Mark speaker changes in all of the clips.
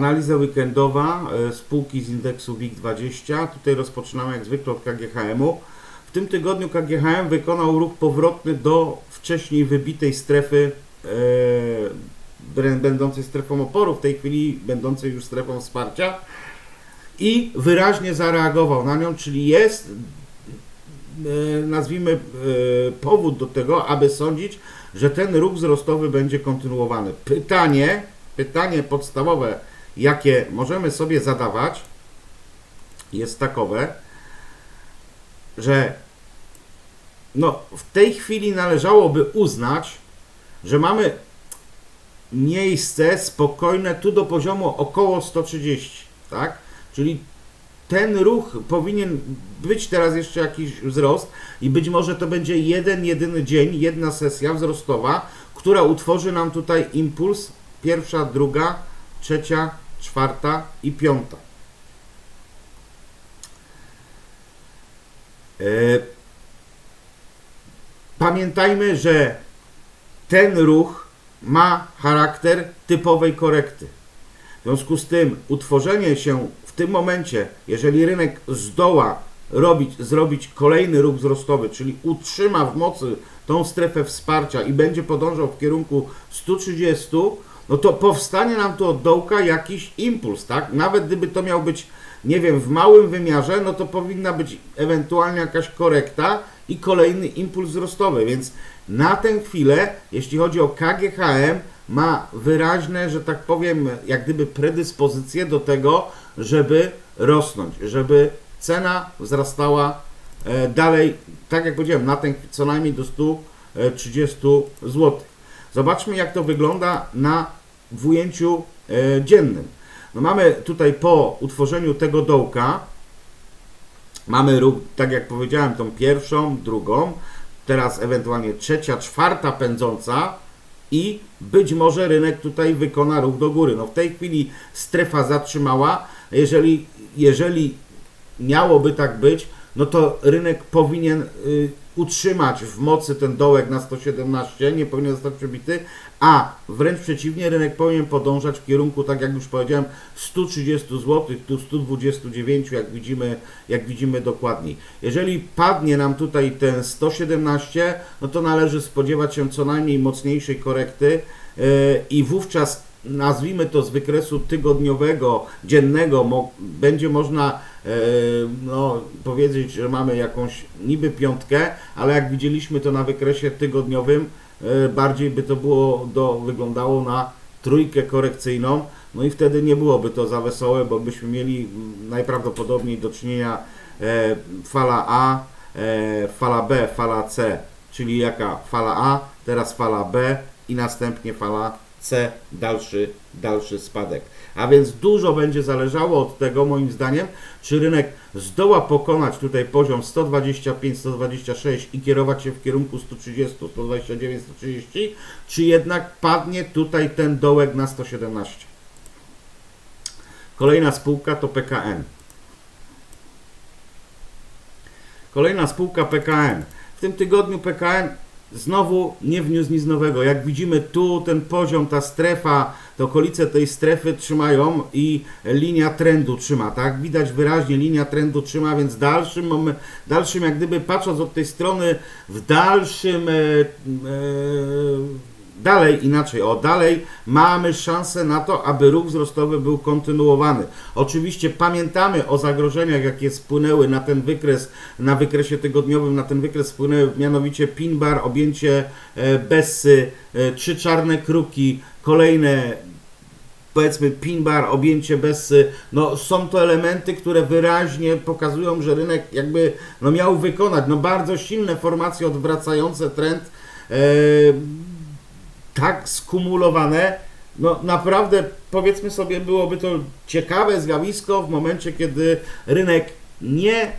Speaker 1: Analiza weekendowa e, spółki z indeksu WIG20. Tutaj rozpoczynamy jak zwykle od KGHM-u. W tym tygodniu KGHM wykonał ruch powrotny do wcześniej wybitej strefy, e, będącej strefą oporu, w tej chwili będącej już strefą wsparcia i wyraźnie zareagował na nią, czyli jest, e, nazwijmy, e, powód do tego, aby sądzić, że ten ruch wzrostowy będzie kontynuowany. Pytanie, pytanie podstawowe, jakie możemy sobie zadawać, jest takowe, że no, w tej chwili należałoby uznać, że mamy miejsce spokojne tu do poziomu około 130, tak? Czyli ten ruch powinien być teraz jeszcze jakiś wzrost i być może to będzie jeden, jedyny dzień, jedna sesja wzrostowa, która utworzy nam tutaj impuls pierwsza, druga, trzecia, czwarta i piąta. E, Pamiętajmy, że ten ruch ma charakter typowej korekty. W związku z tym utworzenie się w tym momencie, jeżeli rynek zdoła robić, zrobić kolejny ruch wzrostowy, czyli utrzyma w mocy tą strefę wsparcia i będzie podążał w kierunku 130, no to powstanie nam tu od dołka jakiś impuls, tak? Nawet gdyby to miał być, nie wiem, w małym wymiarze, no to powinna być ewentualnie jakaś korekta i kolejny impuls wzrostowy, więc na tę chwilę, jeśli chodzi o KGHM, ma wyraźne, że tak powiem, jak gdyby predyspozycje do tego, żeby rosnąć, żeby cena wzrastała e, dalej, tak jak powiedziałem, na ten co najmniej do 130 zł. Zobaczmy, jak to wygląda na w ujęciu e, dziennym. No mamy tutaj po utworzeniu tego dołka, mamy tak jak powiedziałem, tą pierwszą, drugą, teraz ewentualnie trzecia, czwarta pędząca i być może rynek tutaj wykona ruch do góry. No w tej chwili strefa zatrzymała, jeżeli, jeżeli miałoby tak być, no to rynek powinien y, utrzymać w mocy ten dołek na 117, nie powinien zostać przebity, a wręcz przeciwnie, rynek powinien podążać w kierunku, tak jak już powiedziałem, 130 zł, tu 129, jak widzimy, jak widzimy dokładniej. Jeżeli padnie nam tutaj ten 117, no to należy spodziewać się co najmniej mocniejszej korekty yy, i wówczas nazwijmy to z wykresu tygodniowego, dziennego, mo będzie można e, no, powiedzieć, że mamy jakąś niby piątkę, ale jak widzieliśmy to na wykresie tygodniowym, e, bardziej by to było do, wyglądało na trójkę korekcyjną, no i wtedy nie byłoby to za wesołe, bo byśmy mieli najprawdopodobniej do czynienia e, fala A, e, fala B, fala C, czyli jaka? Fala A, teraz fala B i następnie fala C dalszy, dalszy spadek. A więc dużo będzie zależało od tego, moim zdaniem, czy rynek zdoła pokonać tutaj poziom 125-126 i kierować się w kierunku 130, 129, 130, czy jednak padnie tutaj ten dołek na 117. Kolejna spółka to PKN. Kolejna spółka PKN. W tym tygodniu PKN znowu nie wniósł nic nowego. Jak widzimy tu ten poziom, ta strefa, te okolice tej strefy trzymają i linia trendu trzyma, tak? Widać wyraźnie linia trendu trzyma, więc dalszym, dalszym jak gdyby patrząc od tej strony, w dalszym e, e, Dalej, inaczej, o dalej mamy szansę na to, aby ruch wzrostowy był kontynuowany. Oczywiście pamiętamy o zagrożeniach, jakie spłynęły na ten wykres, na wykresie tygodniowym, na ten wykres spłynęły mianowicie pin bar, objęcie e, Bessy, e, trzy czarne kruki, kolejne powiedzmy pin bar, objęcie Bessy, no są to elementy, które wyraźnie pokazują, że rynek jakby no miał wykonać no bardzo silne formacje odwracające trend. E, tak skumulowane, no naprawdę powiedzmy sobie, byłoby to ciekawe zjawisko w momencie, kiedy rynek nie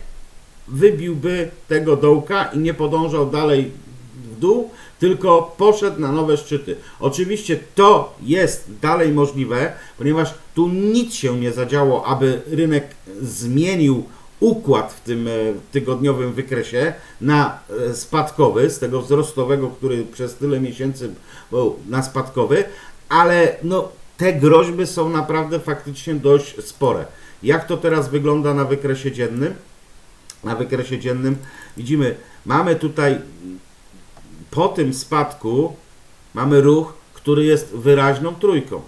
Speaker 1: wybiłby tego dołka i nie podążał dalej w dół, tylko poszedł na nowe szczyty. Oczywiście to jest dalej możliwe, ponieważ tu nic się nie zadziało, aby rynek zmienił układ w tym e, tygodniowym wykresie na e, spadkowy, z tego wzrostowego, który przez tyle miesięcy był na spadkowy, ale no te groźby są naprawdę faktycznie dość spore. Jak to teraz wygląda na wykresie dziennym? Na wykresie dziennym widzimy, mamy tutaj po tym spadku mamy ruch, który jest wyraźną trójką.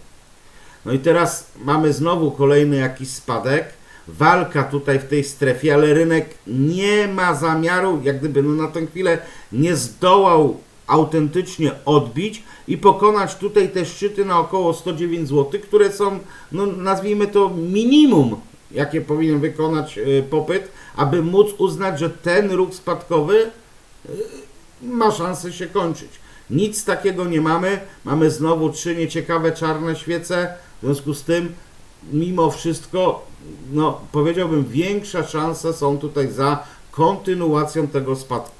Speaker 1: No i teraz mamy znowu kolejny jakiś spadek. Walka tutaj w tej strefie, ale rynek nie ma zamiaru, jak gdyby no na tę chwilę nie zdołał autentycznie odbić i pokonać tutaj te szczyty na około 109 zł, które są, no nazwijmy to minimum, jakie powinien wykonać y, popyt, aby móc uznać, że ten ruch spadkowy y, ma szansę się kończyć. Nic takiego nie mamy. Mamy znowu trzy nieciekawe czarne świece. W związku z tym, mimo wszystko, no powiedziałbym, większe szanse są tutaj za kontynuacją tego spadku.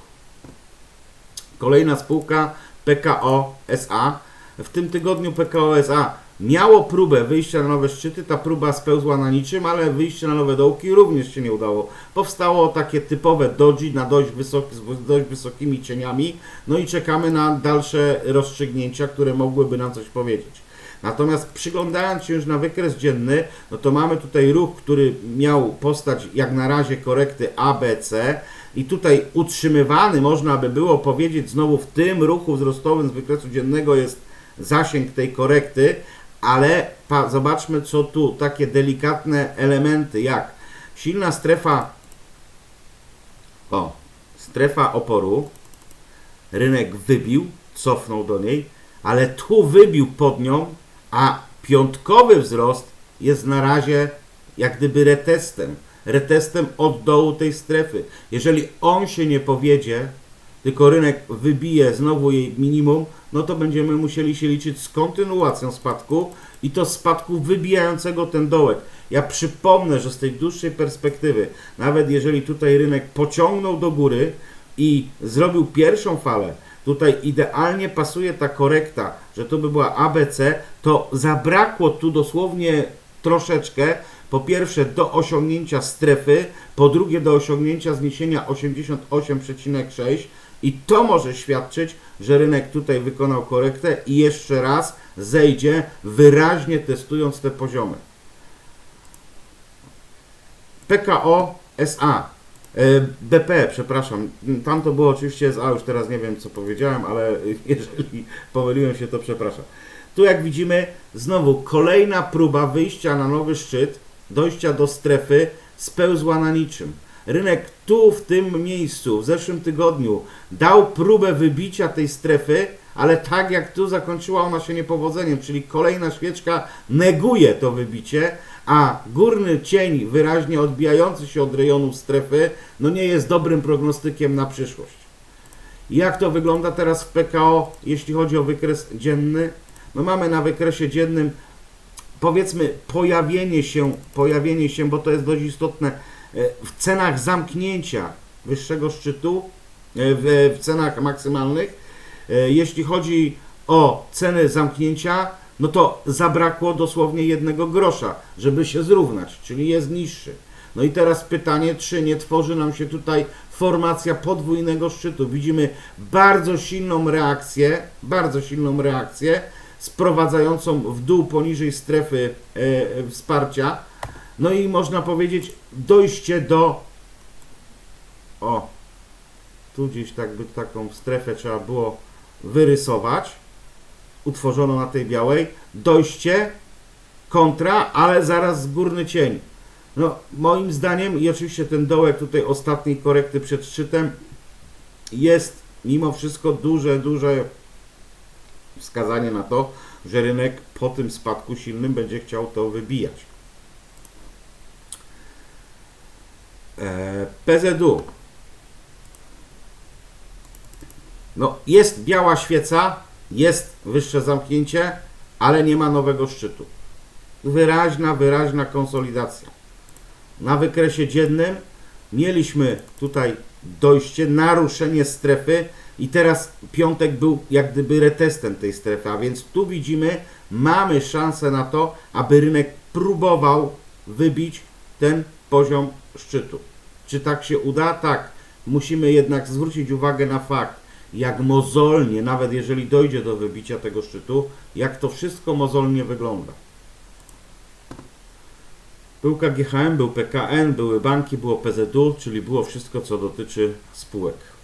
Speaker 1: Kolejna spółka PKO SA. W tym tygodniu PKO SA miało próbę wyjścia na nowe szczyty, ta próba spełzła na niczym, ale wyjście na nowe dołki również się nie udało. Powstało takie typowe doji na dość, wysoki, z dość wysokimi cieniami, no i czekamy na dalsze rozstrzygnięcia, które mogłyby nam coś powiedzieć. Natomiast przyglądając się już na wykres dzienny, no to mamy tutaj ruch, który miał postać jak na razie korekty ABC i tutaj utrzymywany, można by było powiedzieć, znowu w tym ruchu wzrostowym z wykresu dziennego jest zasięg tej korekty, ale zobaczmy co tu, takie delikatne elementy jak silna strefa, o, strefa oporu, rynek wybił, cofnął do niej, ale tu wybił pod nią, a piątkowy wzrost jest na razie jak gdyby retestem, retestem od dołu tej strefy. Jeżeli on się nie powiedzie, tylko rynek wybije znowu jej minimum, no to będziemy musieli się liczyć z kontynuacją spadku i to spadku wybijającego ten dołek. Ja przypomnę, że z tej dłuższej perspektywy, nawet jeżeli tutaj rynek pociągnął do góry i zrobił pierwszą falę, tutaj idealnie pasuje ta korekta, że to by była ABC, to zabrakło tu dosłownie troszeczkę, po pierwsze do osiągnięcia strefy, po drugie do osiągnięcia zniesienia 88,6 i to może świadczyć, że rynek tutaj wykonał korektę i jeszcze raz zejdzie, wyraźnie testując te poziomy. PKO SA. E, BP, przepraszam. Tam to było oczywiście SA, już teraz nie wiem co powiedziałem, ale jeżeli pomyliłem się, to przepraszam. Tu jak widzimy, znowu kolejna próba wyjścia na nowy szczyt, dojścia do strefy, spełzła na niczym. Rynek tu, w tym miejscu, w zeszłym tygodniu dał próbę wybicia tej strefy, ale tak jak tu zakończyła ona się niepowodzeniem, czyli kolejna świeczka neguje to wybicie, a górny cień wyraźnie odbijający się od rejonu strefy, no nie jest dobrym prognostykiem na przyszłość. Jak to wygląda teraz w PKO, jeśli chodzi o wykres dzienny? No mamy na wykresie dziennym powiedzmy pojawienie się, pojawienie się, bo to jest dość istotne, e, w cenach zamknięcia wyższego szczytu, e, w, w cenach maksymalnych. E, Jeśli chodzi o ceny zamknięcia, no to zabrakło dosłownie jednego grosza, żeby się zrównać, czyli jest niższy. No i teraz pytanie, czy nie tworzy nam się tutaj formacja podwójnego szczytu. Widzimy bardzo silną reakcję, bardzo silną reakcję, sprowadzającą w dół poniżej strefy e, wsparcia. No i można powiedzieć dojście do o tu gdzieś tak by taką strefę trzeba było wyrysować utworzoną na tej białej dojście kontra, ale zaraz górny cień. No, moim zdaniem, i oczywiście ten dołek tutaj ostatniej korekty przed szczytem jest mimo wszystko duże, duże wskazanie na to, że rynek po tym spadku silnym będzie chciał to wybijać. E, PZU. No, jest biała świeca, jest wyższe zamknięcie, ale nie ma nowego szczytu. Wyraźna, wyraźna konsolidacja. Na wykresie dziennym mieliśmy tutaj dojście, naruszenie strefy i teraz piątek był jak gdyby retestem tej strefy, a więc tu widzimy, mamy szansę na to, aby rynek próbował wybić ten poziom szczytu. Czy tak się uda? Tak. Musimy jednak zwrócić uwagę na fakt, jak mozolnie, nawet jeżeli dojdzie do wybicia tego szczytu, jak to wszystko mozolnie wygląda. Był KGHM, był PKN, były banki, było PZU, czyli było wszystko, co dotyczy spółek.